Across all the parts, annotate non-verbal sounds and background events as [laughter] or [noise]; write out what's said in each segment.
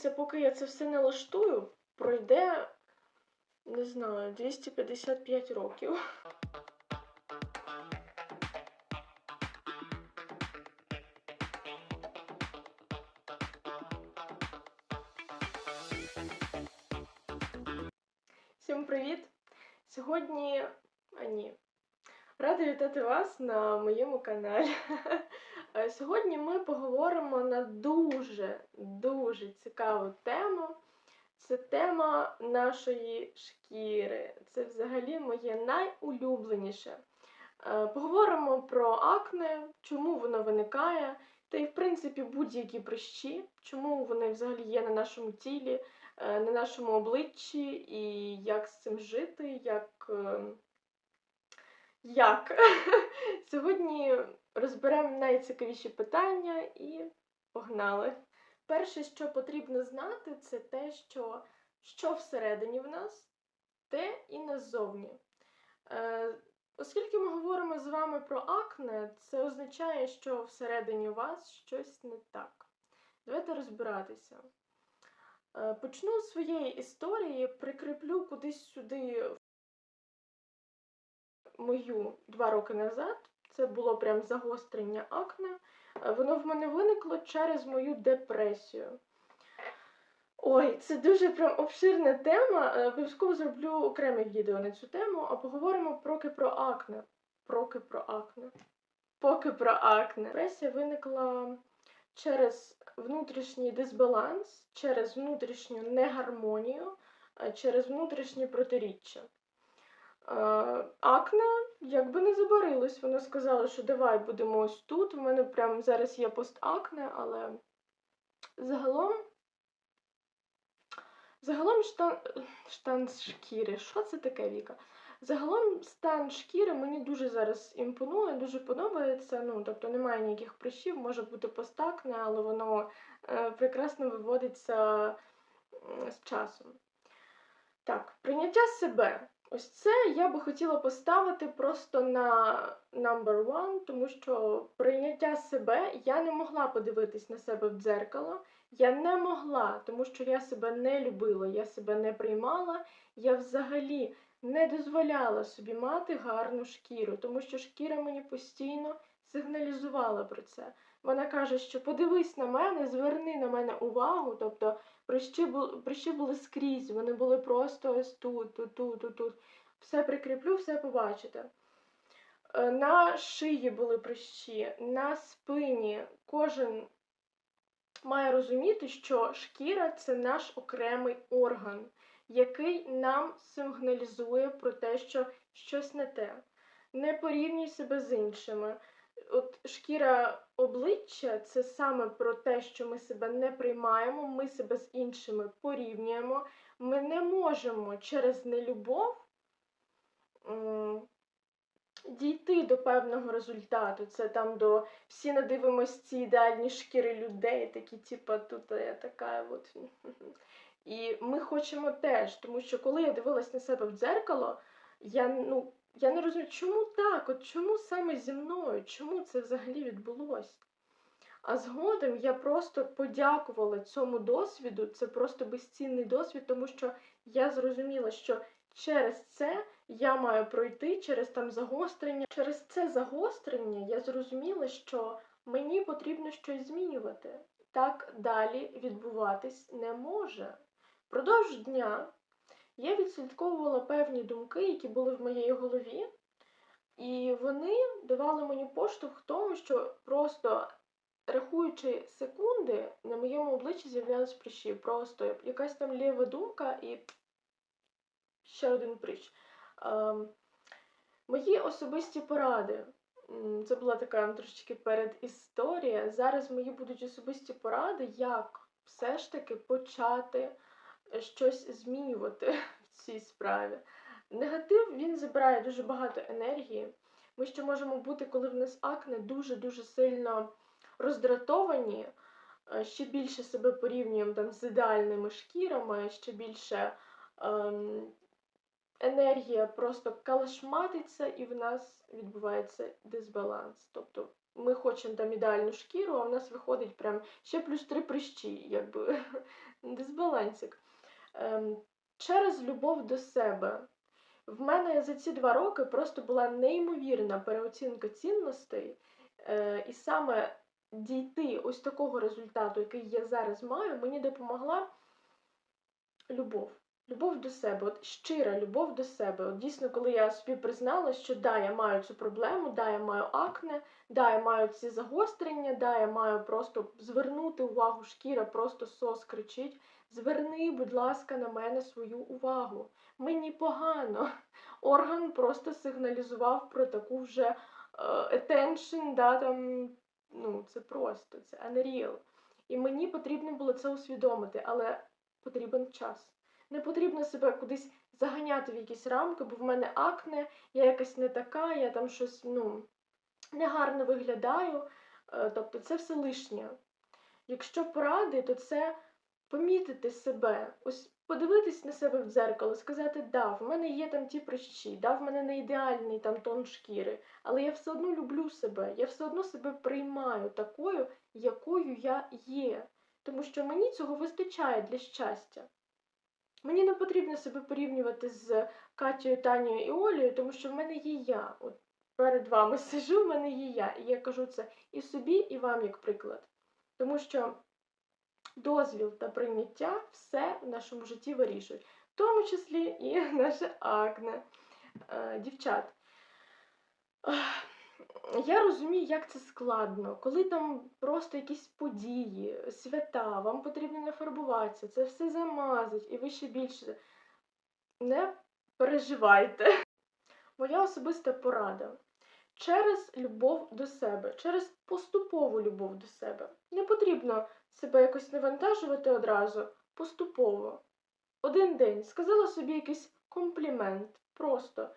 здається, поки я це все налаштую, пройде, не знаю, 255 років. Всім привіт! Сьогодні. А ні. Рада вітати вас на моєму каналі. Е, Сьогодні ми поговоримо на дуже дуже цікаву тему. Це тема нашої шкіри. Це взагалі моє найулюбленіше. Е, Поговоримо про акне, чому воно виникає, та й в принципі будь-які прищі, чому вони взагалі є на нашому тілі, е, на нашому обличчі, і як з цим жити, як. е, Як? [laughs] Сьогодні розберемо найцікавіші питання і погнали. Перше, що потрібно знати, це те, що, що всередині в нас, те і назовні. Е, оскільки ми говоримо з вами про акне, це означає, що всередині вас щось не так. Давайте розбиратися. Е, почну з своєї історії, прикріплю кудись сюди мою два роки назад. Це було прям загострення акне. Е, Воно в мене виникло через мою депресію. Ой, це дуже прям обширна тема. Е, Обов'язково зроблю окреме відео на цю тему, а поговоримо проки про акне. Проки про акне. Поки про акне. Депресія виникла через внутрішній дисбаланс, через внутрішню негармонію, е, через внутрішні протиріччя. Е, Акне якби не забарилось. Вона сказала, що давай будемо ось тут. У мене прям зараз є постакне, але загалом. Загалом штан, штан шкіри. Що це таке, Віка? Загалом стан шкіри мені дуже зараз імпонує, дуже подобається. Ну, тобто немає ніяких прищів, може бути постакне, але воно е, прекрасно виводиться з часом. Так, прийняття себе. Ось це я би хотіла поставити просто на number one, тому що прийняття себе я не могла подивитись на себе в дзеркало. Я не могла, тому що я себе не любила, я себе не приймала, я взагалі не дозволяла собі мати гарну шкіру, тому що шкіра мені постійно сигналізувала про це. Вона каже, що подивись на мене, зверни на мене увагу, тобто прищі були, прищі були скрізь, вони були просто ось тут, тут, тут, тут. Все прикріплю, все побачите. Е, На шиї були прищі, на спині. Кожен має розуміти, що шкіра це наш окремий орган, який нам сигналізує про те, що щось не те. Не порівнюй себе з іншими. От шкіра обличчя це саме про те, що ми себе не приймаємо, ми себе з іншими порівнюємо. Ми не можемо через нелюбов дійти до певного результату. Це там до всі надивимось ці ідеальні шкіри людей, такі, типа, тут я така от. І ми хочемо теж, тому що коли я дивилась на себе в дзеркало, я ну. Я не розумію, чому так? От чому саме зі мною? Чому це взагалі відбулося? А згодом я просто подякувала цьому досвіду. Це просто безцінний досвід, тому що я зрозуміла, що через це я маю пройти через там загострення. Через це загострення я зрозуміла, що мені потрібно щось змінювати. Так далі відбуватись не може. Продовж дня я відслідковувала певні думки, які були в моїй голові, і вони давали мені поштовх в тому, що просто рахуючи секунди, на моєму обличчі з'являлись прищі. Просто якась там ліва думка і ще один прищ. Ем, мої особисті поради. Це була така трошечки передісторія. Зараз мої будуть особисті поради, як все ж таки почати щось змінювати [laughs] в цій справі. Негатив він забирає дуже багато енергії. Ми ще можемо бути, коли в нас акне, дуже-дуже сильно роздратовані, е, ще більше себе порівнюємо там з ідеальними шкірами, ще більше ем, енергія просто калашматиться, і в нас відбувається дисбаланс. Тобто ми хочемо там ідеальну шкіру, а в нас виходить прям ще плюс три прищі, якби [laughs] дисбалансик. Ем, через любов до себе. В мене за ці два роки просто була неймовірна переоцінка цінностей, е, і саме дійти ось такого результату, який я зараз маю, мені допомогла любов. Любов до себе, от щира любов до себе. От дійсно, коли я собі признала, що да, я маю цю проблему, да, я маю акне, да, я маю ці загострення, да, я маю просто звернути увагу, шкіра просто сос кричить. Зверни, будь ласка, на мене свою увагу. Мені погано. Орган просто сигналізував про таку вже е, attention, да, там, ну, це просто, це unreal. І мені потрібно було це усвідомити, але потрібен час. Не потрібно себе кудись заганяти в якісь рамки, бо в мене акне, я якась не така, я там щось ну, негарно виглядаю. Е, Тобто це все лишнє. Якщо поради, то це помітити себе, ось подивитись на себе в дзеркало, сказати, да, в мене є там ті прищі, да, в мене не ідеальний там тон шкіри, але я все одно люблю себе, я все одно себе приймаю такою, якою я є. Тому що мені цього вистачає для щастя. Мені не потрібно себе порівнювати з Катєю, Танією і Олею, тому що в мене є я. От перед вами [laughs] сижу, в мене є я. І я кажу це і собі, і вам як приклад. Тому що дозвіл та прийняття все в нашому житті вирішують, в тому числі і [laughs] наше акне. Е, Дівчат. Я розумію, як це складно, коли там просто якісь події, свята, вам потрібно нафарбуватися, це все замазать, і ви ще більше не переживайте. [laughs] Моя особиста порада. Через любов до себе, через поступову любов до себе. Не потрібно себе якось навантажувати одразу, поступово. Один день сказала собі якийсь комплімент, просто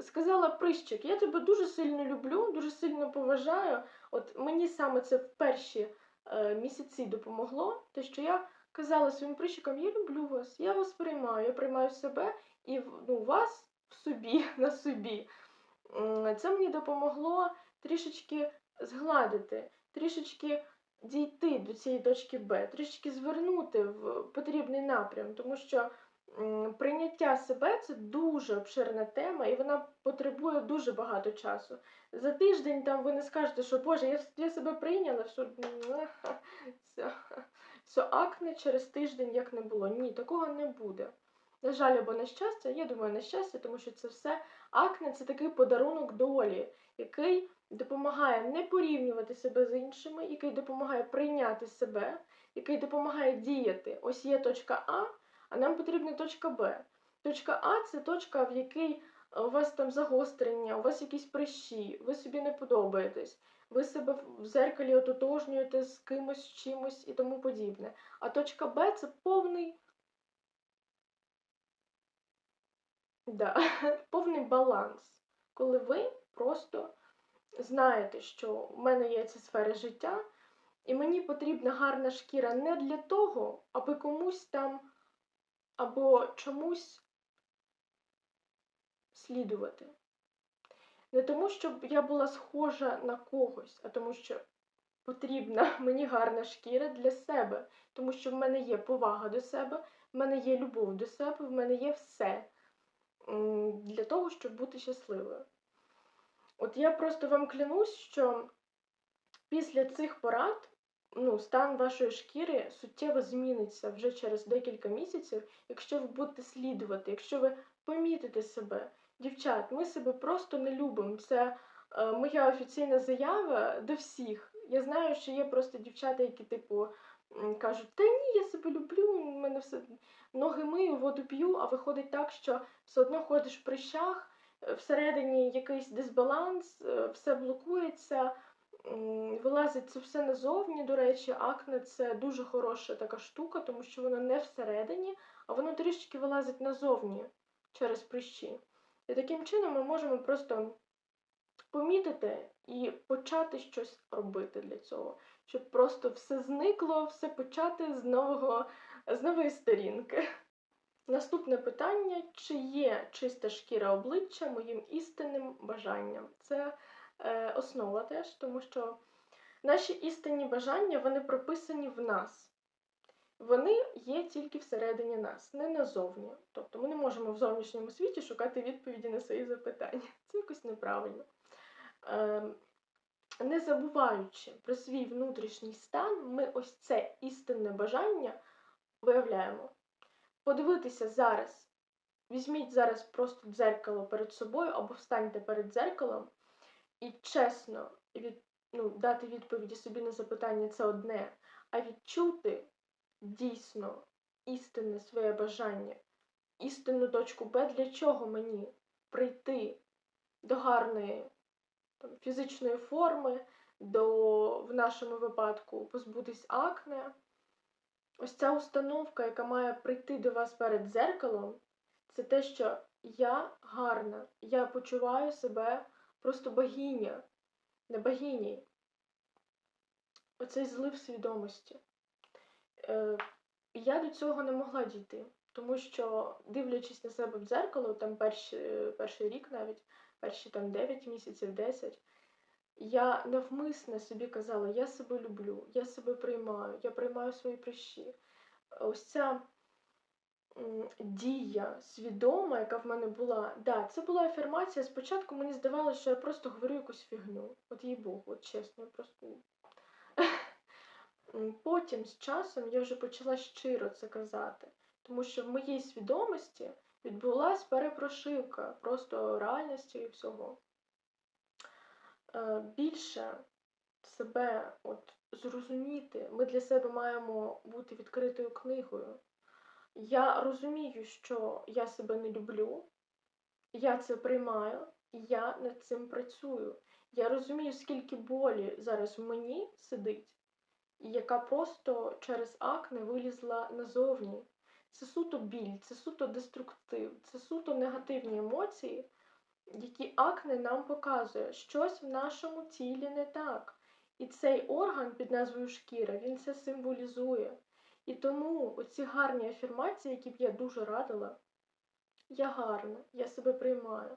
сказала прищик, я тебе дуже сильно люблю, дуже сильно поважаю. От мені саме це в перші е, місяці допомогло, те, що я казала своїм прищикам, я люблю вас, я вас приймаю, я приймаю себе і ну, вас в собі, [laughs] на собі. Це мені допомогло трішечки згладити, трішечки дійти до цієї точки Б, трішечки звернути в потрібний напрям, тому що прийняття себе це дуже обширна тема, і вона потребує дуже багато часу. За тиждень там ви не скажете, що Боже, я, себе прийняла, що [laughs] все акне через тиждень як не було. Ні, такого не буде. На жаль, або на щастя, я думаю, на щастя, тому що це все акне це такий подарунок долі, який допомагає не порівнювати себе з іншими, який допомагає прийняти себе, який допомагає діяти. Ось є точка А, а нам потрібна точка Б. Точка А це точка, в якій е, у вас там загострення, у вас якісь прищі, ви собі не подобаєтесь, ви себе в зеркалі ототожнюєте з кимось, чимось і тому подібне. А точка Б це повний. Да, [laughs] повний баланс, коли ви просто знаєте, що в мене є ця сфера життя, і мені потрібна гарна шкіра не для того, аби комусь там або чомусь слідувати. Не тому, щоб я була схожа на когось, а тому, що потрібна [laughs] мені гарна шкіра для себе, тому що в мене є повага до себе, в мене є любов до себе, в мене є все для того, щоб бути щасливою. От я просто вам клянусь, що після цих порад ну, стан вашої шкіри суттєво зміниться вже через декілька місяців, якщо ви будете слідувати, якщо ви помітите себе. Дівчат, ми себе просто не любимо. Це е, моя офіційна заява до всіх. Я знаю, що є просто дівчата, які, типу, кажуть, та ні, я себе люблю, у мене все ноги мию, воду п'ю, а виходить так, що все одно ходиш в прищах, е, всередині якийсь дисбаланс, е, все блокується, вилазить це все назовні. До речі, акне це дуже хороша така штука, тому що воно не всередині, а воно трішки вилазить назовні через прищі. І таким чином ми можемо просто помітити і почати щось робити для цього, щоб просто все зникло, все почати з нового, з нової сторінки. Наступне питання: чи є чиста шкіра обличчя моїм істинним бажанням? Це е, основа теж, тому що наші істинні бажання вони прописані в нас. Вони є тільки всередині нас, не назовні. Тобто ми не можемо в зовнішньому світі шукати відповіді на свої запитання. Це якось неправильно. Е, не забуваючи про свій внутрішній стан, ми ось це істинне бажання виявляємо. Подивитися зараз, візьміть зараз просто дзеркало перед собою або встаньте перед дзеркалом і чесно від, ну, дати відповіді собі на запитання це одне, а відчути дійсно істинне своє бажання, істинну точку Б, для чого мені прийти до гарної фізичної форми, до, в нашому випадку, позбутись акне. Ось ця установка, яка має прийти до вас перед дзеркалом, це те, що я гарна, я почуваю себе просто богиня, не богині. Оцей злив свідомості. Е, я до цього не могла дійти, тому що, дивлячись на себе в дзеркало, там перший, перший рік навіть, перші там 9 місяців, 10, я навмисно собі казала, я себе люблю, я себе приймаю, я приймаю свої прищі. Ось ця дія свідома, яка в мене була, да, це була афірмація. Спочатку мені здавалося, що я просто говорю якусь фігню. От їй Богу, от чесно, просто. [laughs] Потім з часом я вже почала щиро це казати, тому що в моїй свідомості відбулася перепрошивка просто реальності і всього. Е, Більше себе от, зрозуміти, ми для себе маємо бути відкритою книгою. Я розумію, що я себе не люблю, я це приймаю, я над цим працюю. Я розумію, скільки болі зараз в мені сидить, і яка просто через акне вилізла назовні. Це суто біль, це суто деструктив, це суто негативні емоції, які акне нам показує, щось в нашому тілі не так. І цей орган під назвою шкіра, він це символізує. І тому оці гарні афірмації, які б я дуже радила, я гарна, я себе приймаю,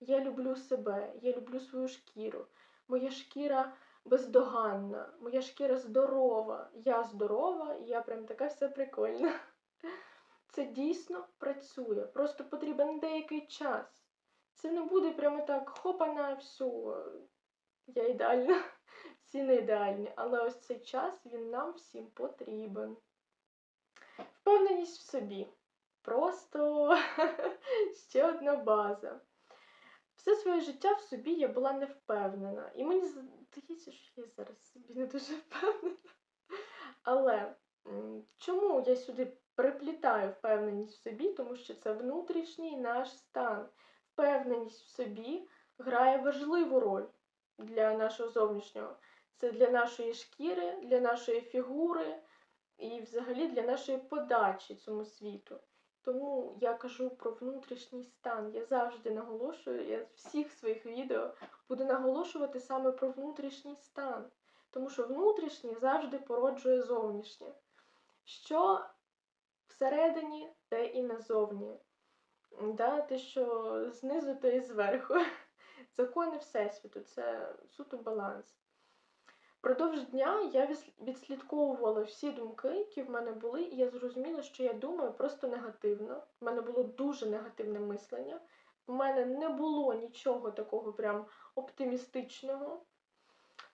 я люблю себе, я люблю свою шкіру, моя шкіра бездоганна, моя шкіра здорова, я здорова, я прям така вся прикольна. Це дійсно працює, просто потрібен деякий час. Це не буде прямо так хопана, все, я ідеальна, [laughs] всі не ідеальні, але ось цей час він нам всім потрібен. Впевненість в собі. Просто [laughs] ще одна база. Все своє життя в собі я була не впевнена. І мені здається, що я зараз собі не дуже впевнена. Але чому я сюди приплітаю впевненість в собі? Тому що це внутрішній наш стан. Впевненість в собі грає важливу роль для нашого зовнішнього. Це для нашої шкіри, для нашої фігури і взагалі для нашої подачі цьому світу. Тому я кажу про внутрішній стан. Я завжди наголошую, я в всіх своїх відео буду наголошувати саме про внутрішній стан. Тому що внутрішнє завжди породжує зовнішнє. Що всередині, те і назовні. Да, те, що знизу, те і зверху. [laughs] Закони Всесвіту це суто баланс. Впродовж дня я відслідковувала всі думки, які в мене були, і я зрозуміла, що я думаю просто негативно. В мене було дуже негативне мислення. В мене не було нічого такого прям оптимістичного.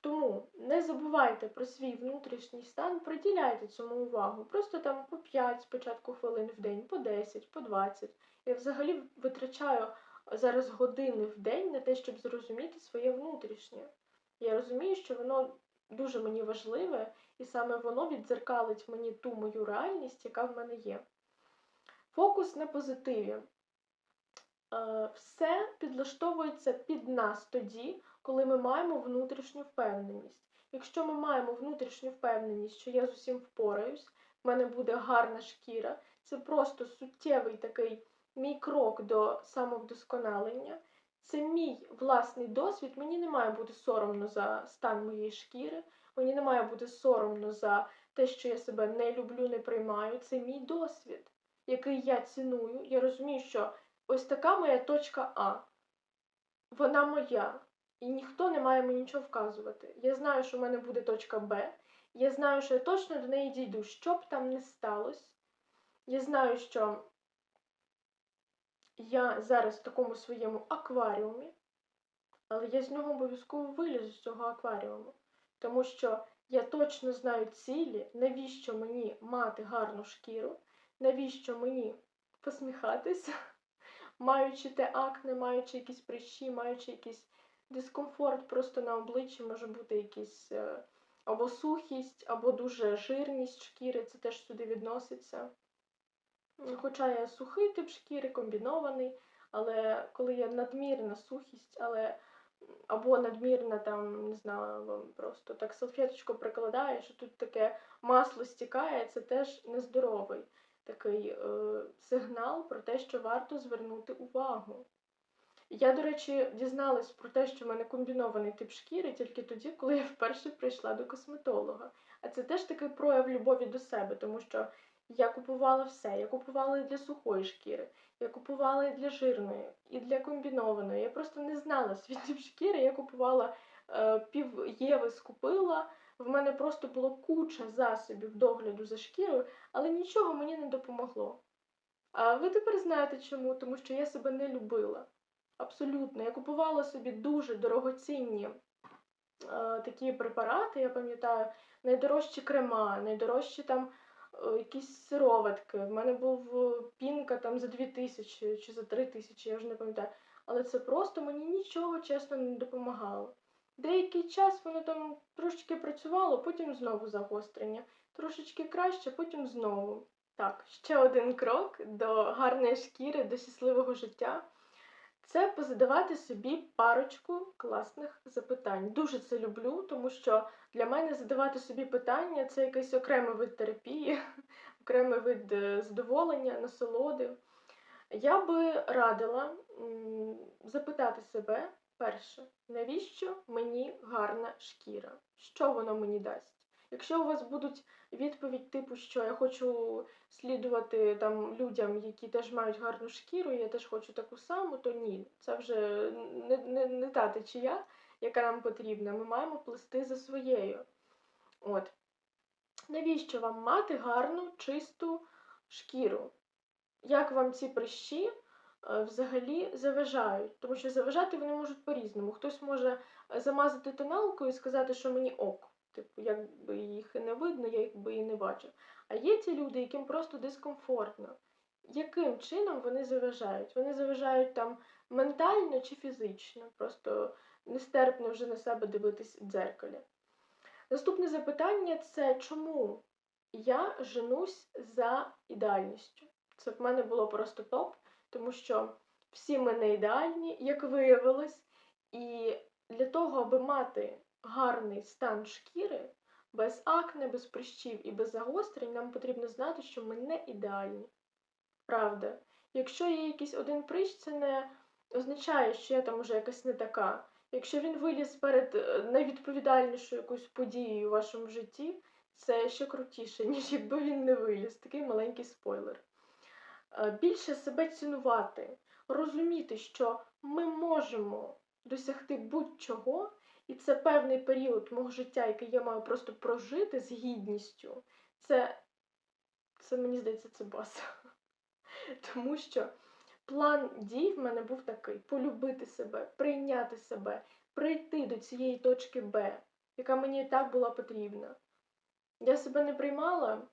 Тому не забувайте про свій внутрішній стан, приділяйте цьому увагу. Просто там по 5 спочатку хвилин в день, по 10, по 20. Я взагалі витрачаю зараз години в день на те, щоб зрозуміти своє внутрішнє. Я розумію, що воно дуже мені важливе, і саме воно віддзеркалить мені ту мою реальність, яка в мене є. Фокус на позитиві. Е, Все підлаштовується під нас тоді, коли ми маємо внутрішню впевненість. Якщо ми маємо внутрішню впевненість, що я з усім впораюсь, в мене буде гарна шкіра, це просто суттєвий такий мій крок до самовдосконалення. Це мій власний досвід. Мені не має бути соромно за стан моєї шкіри, мені не має бути соромно за те, що я себе не люблю, не приймаю. Це мій досвід, який я ціную. Я розумію, що ось така моя точка А. Вона моя. І ніхто не має мені нічого вказувати. Я знаю, що в мене буде точка Б. Я знаю, що я точно до неї дійду, що б там не сталося. Я знаю, що я зараз в такому своєму акваріумі, але я з нього обов'язково вилізу з цього акваріуму. Тому що я точно знаю цілі, навіщо мені мати гарну шкіру, навіщо мені посміхатися, [laughs] маючи те акне, маючи якісь прищі, маючи якийсь дискомфорт просто на обличчі, може бути якийсь е, або сухість, або дуже жирність шкіри, це теж сюди відноситься. Хоча я сухий тип шкіри, комбінований, але коли є надмірна сухість, але або надмірна там, не знаю, просто так салфеточку прикладаєш, і тут таке масло стікає, це теж нездоровий такий е, сигнал про те, що варто звернути увагу. Я, до речі, дізналась про те, що в мене комбінований тип шкіри тільки тоді, коли я вперше прийшла до косметолога. А це теж такий прояв любові до себе, тому що я купувала все. Я купувала і для сухої шкіри, я купувала і для жирної, і для комбінованої. Я просто не знала свій тип шкіри. Я купувала е, пів єви скупила. В мене просто було куча засобів догляду за шкірою, але нічого мені не допомогло. А ви тепер знаєте чому? Тому що я себе не любила. Абсолютно. Я купувала собі дуже дорогоцінні е, такі препарати, я пам'ятаю, найдорожчі крема, найдорожчі там е, якісь сироватки. В мене був е, пінка там за 2 тисячі чи за 3 тисячі, я вже не пам'ятаю. Але це просто мені нічого чесно не допомагало. Деякий час воно там трошечки працювало, потім знову загострення. Трошечки краще, потім знову. Так, ще один крок до гарної шкіри, до щасливого життя. Це позадавати собі парочку класних запитань. Дуже це люблю, тому що для мене задавати собі питання це якийсь окремий вид терапії, [laughs] окремий вид е, задоволення, насолоди. Я би радила запитати себе перше, навіщо мені гарна шкіра? Що воно мені дасть? Якщо у вас будуть відповідь типу, що я хочу слідувати там людям, які теж мають гарну шкіру, і я теж хочу таку саму, то ні. Це вже не, не, не та течія, яка нам потрібна. Ми маємо плести за своєю. От. Навіщо вам мати гарну, чисту шкіру? Як вам ці прищі е, взагалі заважають? Тому що заважати вони можуть по-різному. Хтось може замазати тоналкою і сказати, що мені ок. Типу, якби їх і не видно, я їх би і не бачу. А є ті люди, яким просто дискомфортно. Яким чином вони заважають? Вони заважають там ментально чи фізично, просто нестерпно вже на себе дивитись в дзеркалі. Наступне запитання це чому я женусь за ідеальністю? Це в мене було просто топ, тому що всі ми не ідеальні, як виявилось, і для того, аби мати гарний стан шкіри, без акне, без прищів і без загострень, нам потрібно знати, що ми не ідеальні. Правда. Якщо є якийсь один прищ, це не означає, що я там уже якась не така. Якщо він виліз перед е, найвідповідальнішою якоюсь подією у вашому житті, це ще крутіше, [laughs] ніж якби він не виліз. Такий маленький спойлер. Е, Більше себе цінувати, розуміти, що ми можемо досягти будь-чого, і це певний період мого життя, який я маю просто прожити з гідністю. Це, це мені здається, це база. [laughs] Тому що план дій в мене був такий: полюбити себе, прийняти себе, прийти до цієї точки Б, яка мені і так була потрібна. Я себе не приймала,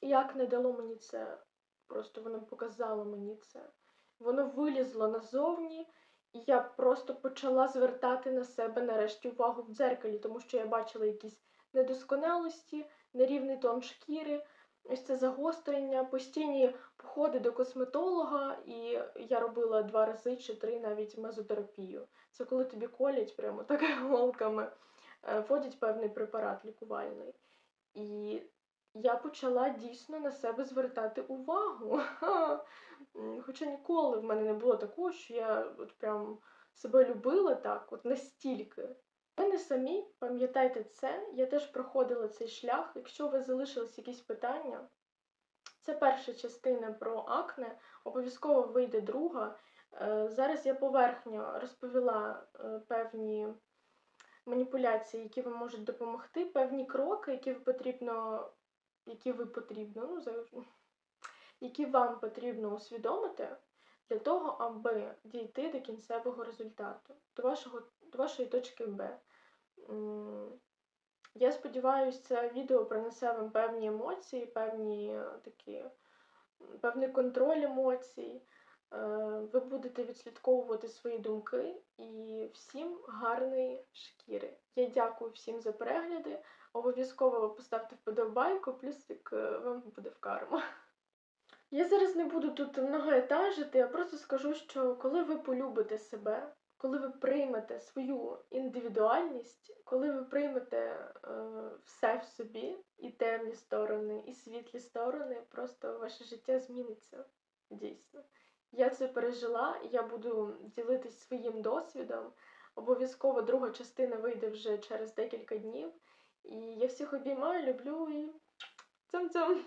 і як не дало мені це. Просто воно показало мені це. Воно вилізло назовні, я просто почала звертати на себе нарешті увагу в дзеркалі, тому що я бачила якісь недосконалості, нерівний тон шкіри, ось це загострення, постійні походи до косметолога, і я робила два рази чи три навіть мезотерапію. Це коли тобі колять прямо [laughs] так голками, е, вводять певний препарат лікувальний. І я почала дійсно на себе звертати увагу. [laughs] Хоча ніколи в мене не було такого, що я от прям себе любила так, от настільки. Ви не самі, пам'ятайте це, я теж проходила цей шлях. Якщо у вас залишились якісь питання, це перша частина про акне, обов'язково вийде друга. Е, Зараз я поверхньо розповіла е, певні маніпуляції, які вам можуть допомогти, певні кроки, які ви потрібно, які ви потрібно, ну, які вам потрібно усвідомити для того, аби дійти до кінцевого результату, до, вашого, до вашої точки Б. Я сподіваюся, це відео принесе вам певні емоції, певні такі, певний контроль емоцій. Е, Ви будете відслідковувати свої думки і всім гарної шкіри. Я дякую всім за перегляди. Обов'язково поставте вподобайку, плюсик е, вам буде в карму. Я зараз не буду тут многоетажити, я просто скажу, що коли ви полюбите себе, коли ви приймете свою індивідуальність, коли ви приймете е, все в собі, і темні сторони, і світлі сторони, просто ваше життя зміниться дійсно. Я це пережила, я буду ділитись своїм досвідом. Обов'язково друга частина вийде вже через декілька днів. І я всіх обіймаю, люблю і цьом-цьом!